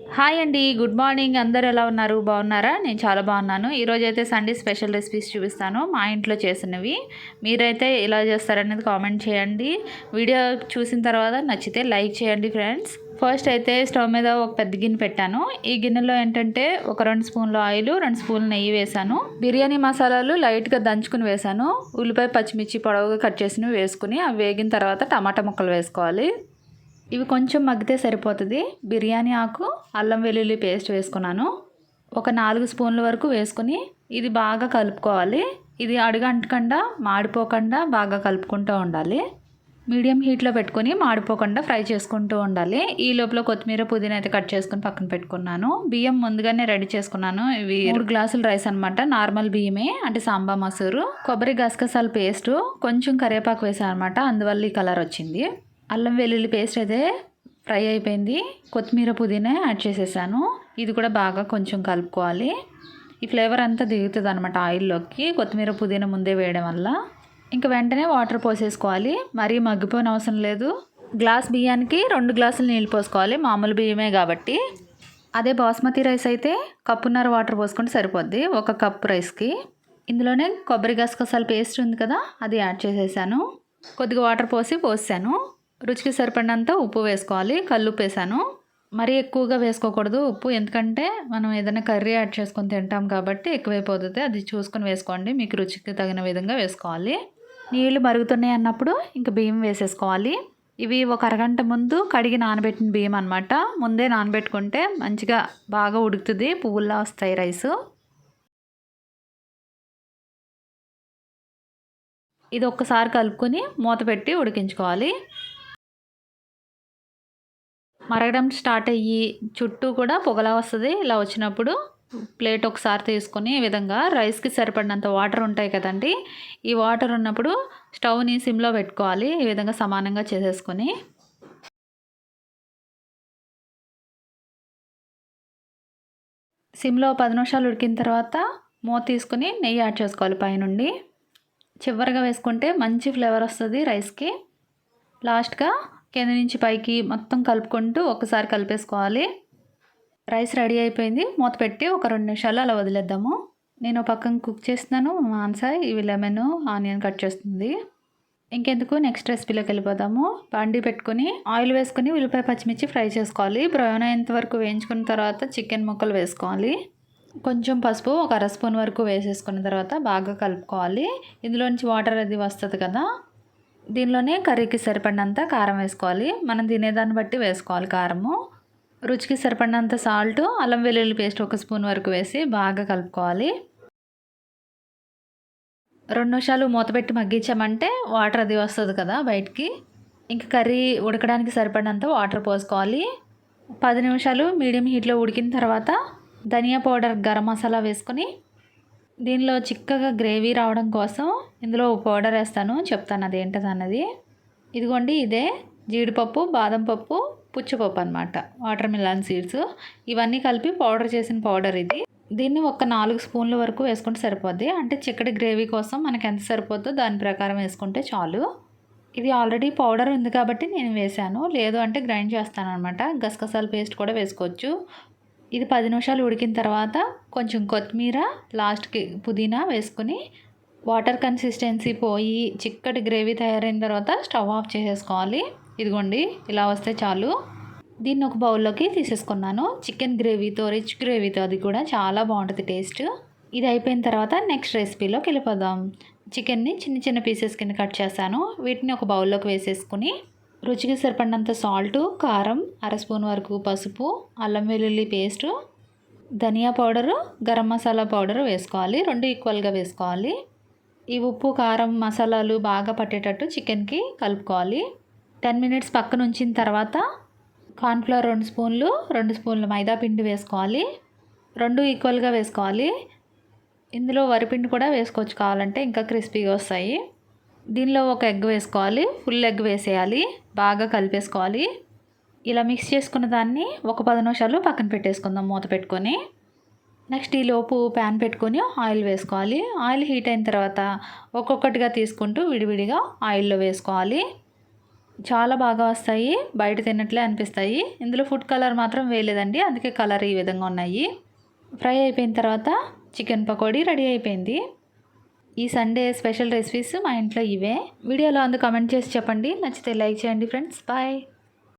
Hi అండి good morning. అందరు ఎలా ఉన్నారు? బాగున్నారా? నేను చాలా బాగున్నాను. ఈరోజు అయితే సండే స్పెషల్ రెసిపీస్ చూపిస్తాను. మా ఇంట్లో చేసినవి. మీరైతే ఎలా చేస్తారనేది కామెంట్ చేయండి. వీడియో చూసిన తర్వాత నచ్చితే లైక్ చేయండి ఫ్రెండ్స్. ఫస్ట్ అయితే స్టవ్ మీద ఒక పెద్ద గిన్నె పెట్టాను. ఈ గిన్నెలో ఏంటంటే ఒక రెండు స్పూన్లు ఆయిల్ రెండు స్పూన్లు నెయ్యి వేసాను బిర్యానీ మసాలాలు లైట్గా దంచుకుని వేసాను ఉల్లిపాయ పచ్చిమిర్చి పొడవుగా కట్ చేసినవి వేసుకుని అవి వేగిన తర్వాత టమాటా ముక్కలు వేసుకోవాలి. ఇవి కొంచెం మగ్గితే సరిపోతుంది. బిర్యానీ ఆకు అల్లం వెల్లుల్లి పేస్ట్ వేసుకున్నాను. ఒక నాలుగు స్పూన్ల వరకు వేసుకుని ఇది బాగా కలుపుకోవాలి. ఇది అడుగంటకుండా మాడిపోకుండా బాగా కలుపుకుంటూ ఉండాలి. మీడియం హీట్లో పెట్టుకొని మాడిపోకుండా ఫ్రై చేసుకుంటూ ఉండాలి. ఈ లోపల కొత్తిమీర పుదీనా అయితే కట్ చేసుకుని పక్కన పెట్టుకున్నాను. బియ్యం ముందుగానే రెడీ చేసుకున్నాను. ఇవి మూడు గ్లాసులు రైస్ అనమాట నార్మల్ బియ్యమే అంటే సాంబా మసూరు. కొబ్బరి గసగసాల పేస్టు కొంచెం కరివేపాకు వేసాను అనమాట అందువల్ల ఈ కలర్ వచ్చింది. అల్లం వెల్లుల్లి పేస్ట్ అయితే ఫ్రై అయిపోయింది. కొత్తిమీర పుదీనా యాడ్ చేసేసాను. ఇది కూడా బాగా కొంచెం కలుపుకోవాలి. ఈ ఫ్లేవర్ అంతా దిగుతుంది అనమాట ఆయిల్లోకి. కొత్తిమీర పుదీనా ముందే వేయడం వల్ల. ఇంకా వెంటనే వాటర్ పోసేసుకోవాలి. మరీ మగ్గిపోయిన అవసరం లేదు. గ్లాస్ బియ్యానికి రెండు గ్లాసులు నీళ్ళు పోసుకోవాలి. మామూలు బియ్యమే కాబట్టి. అదే బాస్మతి రైస్ అయితే కప్పున్నర వాటర్ పోసుకుంటే సరిపోద్ది. ఒక కప్ రైస్కి. ఇందులోనే కొబ్బరి గసగసాల పేస్ట్ ఉంది కదా అది యాడ్ చేసేసాను. కొద్దిగా వాటర్ పోసి పోసాను. రుచికి సరిపడినంత ఉప్పు వేసుకోవాలి. కల్లుప్పు వేసాను మరీ ఎక్కువగా వేసుకోకూడదు ఉప్పు. ఎందుకంటే మనం ఏదైనా కర్రీ యాడ్ చేసుకొని తింటాం కాబట్టి ఎక్కువైపోతుంది. అది చూసుకొని వేసుకోండి. మీకు రుచికి తగిన విధంగా వేసుకోవాలి. నీళ్ళు మరుగుతున్నాయి అన్నప్పుడు ఇంకా బియ్యం వేసేసుకోవాలి. ఇవి ఒక అరగంట ముందు కడిగి నానబెట్టిన బియ్యం అనమాట ముందే నానబెట్టుకుంటే మంచిగా బాగా ఉడుకుతుంది. పువ్వుల్లా వస్తాయి రైసు. ఇది ఒక్కసారి కలుపుకొని మూత పెట్టి ఉడికించుకోవాలి. మరగడం స్టార్ట్ అయ్యి చుట్టూ కూడా పొగలా వస్తుంది. ఇలా వచ్చినప్పుడు ప్లేట్ ఒకసారి తీసుకొని ఈ విధంగా రైస్కి సరిపడినంత వాటర్ ఉంటాయి కదండి. ఈ వాటర్ ఉన్నప్పుడు స్టవ్ని సిమ్లో పెట్టుకోవాలి. ఈ విధంగా సమానంగా చేసేసుకొని. సిమ్లో పది నిమిషాలు ఉడికిన తర్వాత మూత తీసుకుని నెయ్యి యాడ్ చేసుకోవాలి పైనుండి. చివరిగా వేసుకుంటే మంచి ఫ్లేవర్ వస్తుంది రైస్కి. లాస్ట్గా కింద నుంచి పైకి మొత్తం కలుపుకుంటూ ఒకసారి కలిపేసుకోవాలి. రైస్ రెడీ అయిపోయింది. మూత పెట్టి ఒక రెండు నిమిషాలు అలా వదిలేద్దాము. నేను పక్కన కుక్ చేస్తున్నాను. మాన్సా ఇవి లెమన్ ఆనియన్ కట్ చేస్తుంది. ఇంకెందుకు? నెక్స్ట్ రెసిపీలోకి వెళ్ళిపోదాము. బండి పెట్టుకుని ఆయిల్ వేసుకుని ఉల్లిపాయ పచ్చిమిర్చి ఫ్రై చేసుకోవాలి. బ్రౌన్ అయ్యేంత వరకు వేయించుకున్న తర్వాత చికెన్ ముక్కలు వేసుకోవాలి. కొంచెం పసుపు ఒక అర స్పూన్ వరకు వేసేసుకున్న తర్వాత బాగా కలుపుకోవాలి. ఇందులోంచి వాటర్ అది వస్తుంది కదా. దీనిలోనే కర్రీకి సరిపడినంత కారం వేసుకోవాలి. మనం తినేదాన్ని బట్టి వేసుకోవాలి కారము. రుచికి సరిపడినంత సాల్ట్ అల్లం వెల్లుల్లి పేస్ట్ ఒక స్పూన్ వరకు వేసి బాగా కలుపుకోవాలి. రెండు నిమిషాలు మూతపెట్టి మగ్గించామంటే వాటర్ అది వస్తుంది కదా బయటికి. ఇంక కర్రీ ఉడకడానికి సరిపడినంత వాటర్ పోసుకోవాలి. పది నిమిషాలు మీడియం హీట్లో ఉడికిన తర్వాత ధనియా పౌడర్ గరం మసాలా వేసుకొని దీనిలో చిక్కగా గ్రేవీ రావడం కోసం ఇందులో పౌడర్ వేస్తాను చెప్తాను అది ఏంటది అన్నది ఇదిగోండి ఇదే జీడిపప్పు బాదం పప్పు పుచ్చపప్పు అనమాట వాటర్ మిలాన్ సీడ్స్. ఇవన్నీ కలిపి పౌడర్ చేసిన పౌడర్ ఇది. దీన్ని ఒక నాలుగు స్పూన్ల వరకు వేసుకుంటే సరిపోద్ది. అంటే చిక్కటి గ్రేవీ కోసం మనకి ఎంత సరిపోద్దో దాని ప్రకారం వేసుకుంటే చాలు. ఇది ఆల్రెడీ పౌడర్ ఉంది కాబట్టి నేను వేసాను లేదు అంటే గ్రైండ్ చేస్తాను అనమాట గసగసాల పేస్ట్ కూడా వేసుకోవచ్చు. ఇది పది నిమిషాలు ఉడికిన తర్వాత కొంచెం కొత్తిమీర లాస్ట్కి పుదీనా వేసుకుని వాటర్ కన్సిస్టెన్సీ పోయి చిక్కటి గ్రేవీ తయారైన తర్వాత స్టవ్ ఆఫ్ చేసేసుకోవాలి. ఇదిగోండి ఇలా వస్తే చాలు. దీన్ని ఒక బౌల్లోకి తీసేసుకున్నాను. చికెన్ గ్రేవీతో రిచ్ గ్రేవీతో అది కూడా చాలా బాగుంటుంది టేస్ట్. ఇది అయిపోయిన తర్వాత నెక్స్ట్ రెసిపీలోకి వెళ్ళిపోదాం. చికెన్ని చిన్న చిన్న పీసెస్ కింద కట్ చేశాను. వీటిని ఒక బౌల్లోకి వేసేసుకుని రుచికి సరిపడినంత సాల్ట్ కారం అర స్పూన్ వరకు పసుపు అల్లం వెల్లుల్లి పేస్టు ధనియా పౌడరు గరం మసాలా పౌడరు వేసుకోవాలి. రెండు ఈక్వల్గా వేసుకోవాలి. ఈ ఉప్పు కారం మసాలాలు బాగా పట్టేటట్టు చికెన్కి కలుపుకోవాలి. టెన్ మినిట్స్ పక్కన ఉంచిన తర్వాత కార్న్ఫ్లవర్ రెండు స్పూన్లు రెండు స్పూన్లు మైదా పిండి వేసుకోవాలి. రెండు ఈక్వల్గా వేసుకోవాలి. ఇందులో వరిపిండి కూడా వేసుకోవచ్చు కావాలంటే ఇంకా క్రిస్పీగా వస్తాయి. దీనిలో ఒక ఎగ్ వేసుకోవాలి ఫుల్ ఎగ్ వేసేయాలి బాగా కలిపేసుకోవాలి. ఇలా మిక్స్ చేసుకున్న దాన్ని ఒక పది నిమిషాలు పక్కన పెట్టేసుకుందాం మూత పెట్టుకొని. నెక్స్ట్ ఈ లోపు ప్యాన్ పెట్టుకొని ఆయిల్ వేసుకోవాలి. ఆయిల్ హీట్ అయిన తర్వాత ఒక్కొక్కటిగా తీసుకుంటూ విడివిడిగా ఆయిల్లో వేసుకోవాలి. చాలా బాగా వస్తాయి బయట తిన్నట్లే అనిపిస్తాయి. ఇందులో ఫుడ్ కలర్ మాత్రం వేయలేదండి అందుకే కలర్ ఈ విధంగా ఉన్నాయి. ఫ్రై అయిపోయిన తర్వాత చికెన్ పకోడీ రెడీ అయిపోయింది. ఈ సండే స్పెషల్ రెసిపీస్ మా ఇంట్లో ఇవే. వీడియోలో అందు కమెంట్ చేసి చెప్పండి. నచ్చితే లైక్ చేయండి ఫ్రెండ్స్ బాయ్